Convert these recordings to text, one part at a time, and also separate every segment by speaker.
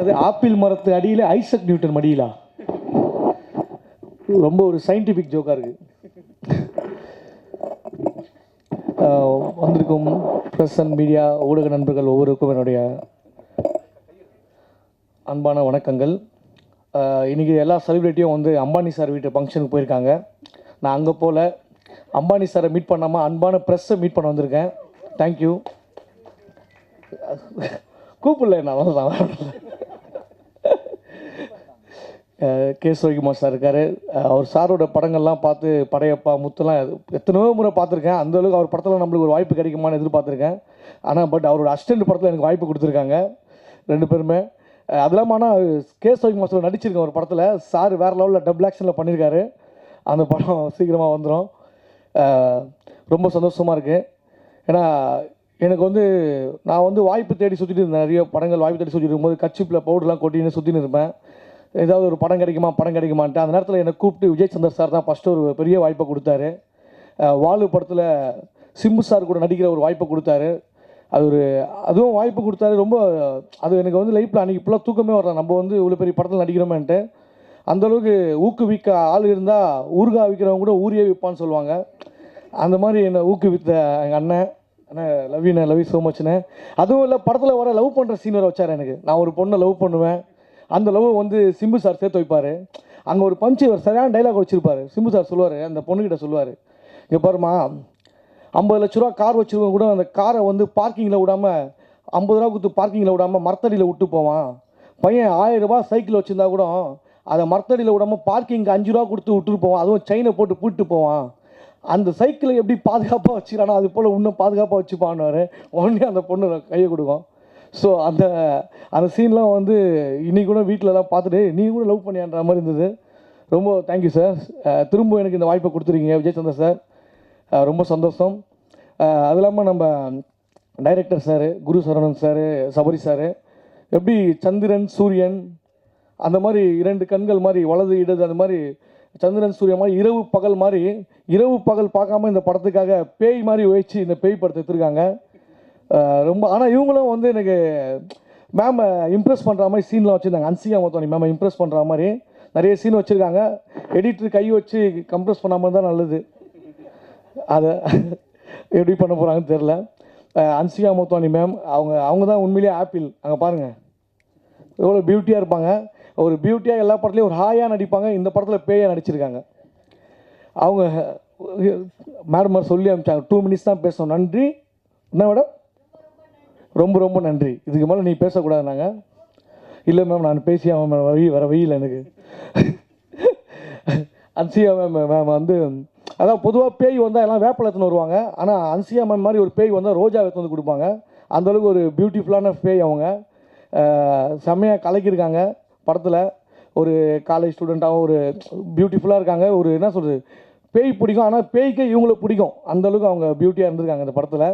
Speaker 1: அது ஆப்பிள் மரத்து அடியில் ஐசக் நியூட்டன் மடியிலா? ரொம்ப ஒரு சயின்டிஃபிக் ஜோக்காக இருக்கு. வந்திருக்கும் ப்ரெஸ் அண்ட் மீடியா ஊடக நண்பர்கள் ஒவ்வொருக்கும் என்னுடைய அன்பான வணக்கங்கள். இன்றைக்கி எல்லா செலிப்ரிட்டியும் வந்து அம்பானி சார் வீட்டு ஃபங்க்ஷனுக்கு போயிருக்காங்க. நான் அங்கே போகல அம்பானி சாரை மீட் பண்ணாமல் அன்பான ப்ரெஸ்ஸை மீட் பண்ண வந்திருக்கேன். தேங்க்யூ கூப்பிடல நான் அவ்வளோதான் கே சிவகுமார் சார் இருக்கார். அவர் சாரோட படங்கள்லாம் பார்த்து படையப்பா முத்துலாம் எத்தனையோ முறை பார்த்துருக்கேன். அந்தளவுக்கு அவர் படத்தில் நம்மளுக்கு ஒரு வாய்ப்பு கிடைக்குமான்னு எதிர்பார்த்துருக்கேன். ஆனால் பட் அவரோட அசிஸ்டன்ட் படத்தில் எனக்கு வாய்ப்பு கொடுத்துருக்காங்க. ரெண்டு பேருமே. அது இல்லாமல் ஆனால் கே சிவகுமார் சார் நடிச்சிருக்கேன் ஒரு படத்தில். சார் வேறு லெவலில் டபுள் ஆக்ஷனில் பண்ணியிருக்காரு அந்த படம் சீக்கிரமாக வந்துடும் ரொம்ப சந்தோஷமாக இருக்குது ஏன்னா எனக்கு வந்து நான் வந்து வாய்ப்பு தேடி சுற்றிட்டு இருந்தேன். நிறைய படங்கள் வாய்ப்பு தேடி சுற்றிட்டு இருக்கும்போது கச்சிப்பில் பவுடர்லாம் கொட்டின்னு சுற்றின்னு இருப்பேன். ஏதாவது ஒரு படம் கிடைக்குமா? படம் கிடைக்குமான்ட்டு அந்த நேரத்தில் என்னை கூப்பிட்டு விஜய் சந்தர் சார் தான் ஃபஸ்ட்டு ஒரு பெரிய வாய்ப்பை கொடுத்தாரு. வாலு படத்தில் சிம்பு சார் கூட நடிக்கிற ஒரு வாய்ப்பை கொடுத்தாரு. அது ஒரு அதுவும் வாய்ப்பு கொடுத்தாரு. ரொம்ப அது எனக்கு வந்து லைஃப்பில் அன்றைக்கி இப்போலாம் தூக்கமே வரலாம் நம்ம வந்து இவ்வளோ பெரிய படத்தில் நடிக்கிறோமேன்ட்டு. அந்த அளவுக்கு ஊக்குவிக்க ஆள் இருந்தால் ஊறுகாய் விற்கிறவங்க கூட ஊரியே விற்பான்னு சொல்லுவாங்க. அந்த மாதிரி என்னை ஊக்குவித்த எங்கள் அண்ணன் அண்ணன் லவ்யூண்ணே லவ் ஸோ மச்ண்ணே அதுவும் இல்லை படத்தில் வர லவ் பண்ணுற சீன் வர வச்சார் எனக்கு. நான் ஒரு பொண்ணை லவ் பண்ணுவேன். அந்த லவ் வந்து சிம்பு சார் சேர்த்து வைப்பார். அங்கே ஒரு பஞ்சு ஒரு சரியான டைலாக் வச்சுருப்பார். சிம்பு சார் சொல்லுவார் அந்த பொண்ணுக்கிட்ட சொல்லுவார். இங்கே பாருமா ஐம்பது லட்ச ரூபா கார் வச்சுருவங்க கூட அந்த காரை வந்து பார்க்கிங்கில் விடாமல் ஐம்பது ரூபா கொடுத்து பார்க்கிங்கில் விடாமல் மரத்தடியில் விட்டு போவான். பையன் ஆயிரம் ரூபா சைக்கிள் வச்சுருந்தா கூட அதை மரத்தடியில் விடாமல் பார்க்கிங்க்கு அஞ்சு ரூபா கொடுத்து விட்டுட்டு போவான். அதுவும் செயினை போட்டு பூட்டு போவான். அந்த சைக்கிளை எப்படி பாதுகாப்பாக வச்சுக்கிறானோ அது போல் இன்னும் பாதுகாப்பாக வச்சுப்பான்னு உடனே அந்த பொண்ணு கையை கொடுக்கும். ஸோ அந்த அந்த சீன்லாம் வந்து இன்றைக்கி கூட வீட்டிலலாம் பார்த்துட்டு நீ கூட லவ் பண்ணியான்ற மாதிரி இருந்தது. ரொம்ப தேங்க்யூ சார் திரும்ப எனக்கு இந்த வாய்ப்பை கொடுத்துருக்கீங்க விஜயசந்தர் சார் ரொம்ப சந்தோஷம். அது இல்லாமல் நம்ம director sir Guru Saravanan sir Sabari sir எப்படி சந்திரன் சூரியன் அந்த மாதிரி இரண்டு கண்கள் மாதிரி வலது இடது அந்த மாதிரி சந்திரன் சூரியன் மாதிரி இரவு பகல் மாதிரி இரவு பகல் பார்க்காம இந்த படத்துக்காக பேய் மாதிரி வச்சு இந்த பேய் படத்தை எடுத்திருக்காங்க. ரொம்ப ஆனால் இவங்களும் வந்து எனக்கு மேம் இம்ப்ரெஸ் பண்ணுற மாதிரி சீன்லாம் வச்சுருந்தாங்க. அன்சிகா மொத்தம் மேம் இம்ப்ரெஸ் பண்ணுற மாதிரி நிறைய சீன் வச்சுருக்காங்க. எடிட்டர் கை வச்சு கம்ப்ரெஸ் பண்ணாமல் தான் நல்லது. அதை எப்படி பண்ண போகிறாங்கன்னு தெரில அன்சிகா மோத்வானி மேம் அவங்க அவங்க தான் உண்மையிலேயே ஆப்பிள் அங்கே பாருங்கள் எவ்வளோ பியூட்டியாக இருப்பாங்க. ஒரு பியூட்டியாக எல்லா படத்துலையும் ஒரு ஹாயாக நடிப்பாங்க. இந்த படத்தில் பேயாக நடிச்சிருக்காங்க. அவங்க மேடம் சொல்லி அனுப்பிச்சாங்க. டூ மினிட்ஸ் தான் பேசணும். நன்றி. என்ன மேடம் ரொம்ப ரொம்ப நன்றி. இதுக்கு மேலே நீ பேசக்கூடாது நாங்கள் இல்லை மேம் நான் பேசி அவன் மேம் வழி வர வெயில் எனக்கு. அன்சியா மேம் மேம் வந்து அதான் பொதுவாக பேய் வந்தால் எல்லாம் வேப்பில எடுத்துன்னு வருவாங்க. ஆனால் அன்சியா மேம் மாதிரி ஒரு பேய் வந்தால் ரோஜா எடுத்து வந்து கொடுப்பாங்க. அந்த அளவுக்கு ஒரு பியூட்டிஃபுல்லான பேய் அவங்க. செம்மையாக கலக்கியிருக்காங்க. படத்தில் ஒரு காலேஜ் ஸ்டூடெண்ட்டாகவும் ஒரு பியூட்டிஃபுல்லாக இருக்காங்க. ஒரு என்ன சொல்கிறது பேய் பிடிக்கும். ஆனால் பேய்க்கு இவங்கள பிடிக்கும். அந்த அளவுக்கு அவங்க பியூட்டியாக இருந்திருக்காங்க இந்த படத்தில்.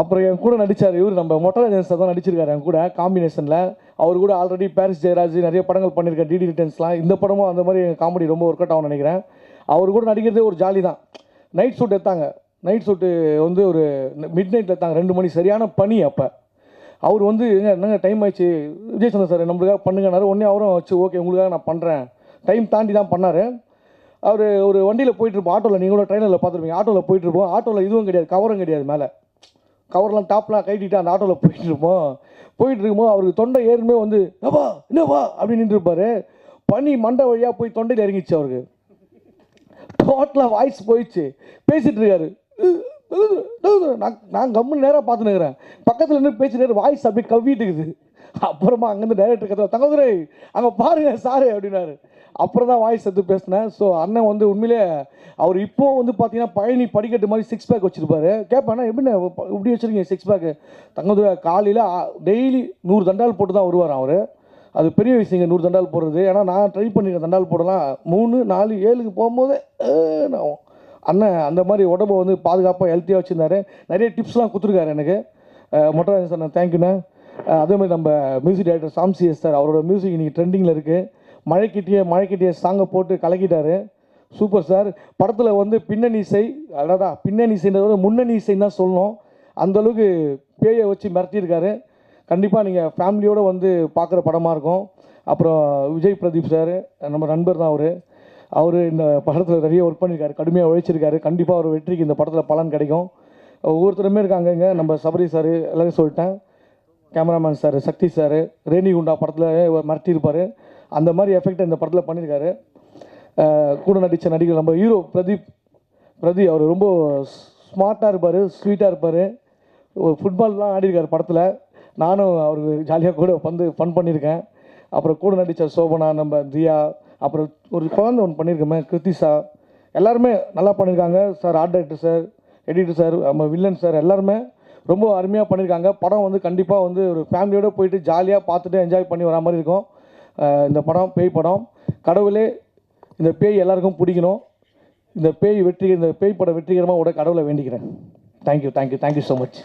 Speaker 1: அப்புறம் என் கூட நடித்தார் இவர். நம்ம மொட்டராஜன் தான் நடிச்சிருக்காரு என் கூட காம்பினேஷனில் அவர் கூட ஆல்ரெடி பாரிஸ் ஜெயராஜ் நிறைய படங்கள் பண்ணியிருக்காரு. டிடி ரிட்டர்ன்ஸ்லாம் இந்த படமும் அந்த மாதிரி காமெடி ரொம்ப ஒர்க் அவுட் ஆகும்னு நினைக்கிறேன். அவர் கூட நடிக்கிறதே ஒரு ஜாலி தான். நைட் ஷூட் எடுத்தாங்க. நைட் ஷூட்டு வந்து ஒரு மிட் நைட்டில் எடுத்தாங்க. ரெண்டு மணி சரியான பனி அப்போ. அவர் வந்து எங்க என்னங்க டைம் ஆயிடுச்சு? விஜய் சார் நம்மளுக்காக பண்ணுங்கனாரு உடனே அவரும் வச்சு ஓகே உங்களுக்காக நான் பண்ணுறேன் டைம் தாண்டி தான் பண்ணார். அவர் ஒரு வண்டியில் போயிட்டுருப்போம் ஆட்டோவில் நீங்கள் கூட ட்ரெயினில் பார்த்துருப்பீங்க. ஆட்டோவில் போயிட்டுருப்போம் ஆட்டோவில் இதுவும் கிடையாது கவரும் கிடையாது மேலே. கவர்லாம் டாப்லாம் கட்டிட்டு அந்த ஆட்டோவில் போயிட்டு இருப்போம். போயிட்டு இருக்கும்போது அவருக்கு தொண்டை ஏறுமே வந்து என்னவா என்னவா அப்படின்னு நின்றுருப்பார் பனி மண்டை வழியாக போய் தொண்டையில் இறங்கிச்சு அவருக்கு. டோட்டலாக வாய்ஸ் போயிடுச்சு. பேசிகிட்டு இருக்காரு. நான் நான் கம்முன்னு நேராக பார்த்துன்னு இருக்கிறேன் பக்கத்தில் இருந்து நேரம் வாய்ஸ் அப்படியே கவிட்டுக்குது அப்புறமா அங்கேருந்து டைரக்டர் கதை தங்கதுரை அங்கே பாருங்க சாரு அப்படின்னாரு. அப்புறம் தான் வாய்ஸ் எடுத்து பேசினேன். ஸோ அண்ணன் வந்து உண்மையிலே அவர் இப்போ வந்து பார்த்தீங்கன்னா பழனி படிக்கட்டு மாதிரி சிக்ஸ் பேக் வச்சிருப்பாரு. கேட்பேன் எப்படிண்ணே இப்படி வச்சிருக்கீங்க சிக்ஸ் பேக்கு தங்கதுரை காலையில் டெய்லி நூறு தண்டால் போட்டு தான் வருவார் அவர். அது பெரிய விஷயங்க நூறு தண்டால் போடுறது. ஏன்னா நான் ட்ரை பண்ணிக்கிறேன் தண்டால் போடலாம். மூணு நாலு ஏழுக்கு போகும்போது நான் அண்ணன் அந்த மாதிரி உடம்பை வந்து பாதுகாப்பாக ஹெல்த்தியாக வச்சுருந்தாரு. நிறைய டிப்ஸ்லாம் கொடுத்துருக்காரு எனக்கு. மொட்டராஜன் சார் நான் தேங்க்யூண்ணே அதே மாதிரி நம்ம music director Sam C S sir அவரோட மியூசிக் இன்றைக்கி ட்ரெண்டிங்கில் இருக்குது மழைக்கிட்டிய மழைக்கிட்டிய சாங்கை போட்டு கலக்கிட்டாரு. சூப்பர் சார் படத்தில் வந்து பின்னணி இசை அடடா பின்னணி இசைன்றத விட முன்னணி இசைன்னு தான் சொல்லணும். அந்தளவுக்கு பேயை வச்சு மிரட்டியிருக்காரு. கண்டிப்பாக நீங்கள் ஃபேமிலியோடு வந்து பார்க்குற படமாக இருக்கும். அப்புறம் விஜய் பிரதீப் சார் நம்ம நண்பர் தான் அவர். அவர் இந்த படத்தில் நிறைய ஒர்க் பண்ணியிருக்காரு கடுமையாக உழைச்சிருக்காரு. கண்டிப்பாக அவர் வெற்றிக்கு இந்த படத்தில் பலன் கிடைக்கும். ஒவ்வொருத்தருமே இருக்காங்க இங்கே நம்ம சபரி சார் எல்லாரும் சொல்லிட்டேன். Cameraman sir Sakthi sir Renigunta படத்தில் மிரட்டியிருப்பார். அந்த மாதிரி எஃபெக்ட் இந்த படத்தில் பண்ணியிருக்காரு. கூட நடித்த நடிகர் நம்ம ஹீரோ பிரதீப். பிரதீப் அவர் ரொம்ப ஸ்மார்ட்டாக இருப்பார் ஸ்வீட்டாக இருப்பார். ஒரு ஃபுட்பால்லாம் ஆடிருக்கார் படத்தில். நானும் அவருக்கு ஜாலியாக கூட வந்து ஃபன் பண்ணியிருக்கேன். அப்புறம் கூட நடித்த சோபனா நம்ம தியா அப்புறம் ஒரு குழந்தை ஒன்று பண்ணியிருக்கோமே கிருத்திஷா. எல்லாருமே நல்லா பண்ணியிருக்காங்க. Sir art director sir editor sir நம்ம வில்லன் சார் எல்லாருமே ரொம்ப அருமையாக பண்ணியிருக்காங்க. படம் வந்து கண்டிப்பாக வந்து ஒரு ஃபேமிலியோடு போயிட்டு ஜாலியாக பார்த்துட்டு என்ஜாய் பண்ணி வரா மாதிரி இருக்கும். இந்த படம் பேய் படம். கடவுளே இந்த பேய் எல்லாருக்கும் பிடிக்கணும். இந்த பேய் வெற்றி இந்த பேய் படம் வெற்றிகரமாக உட கடவுளை வேண்டிக்கிறேன். Thank you thank you thank you so much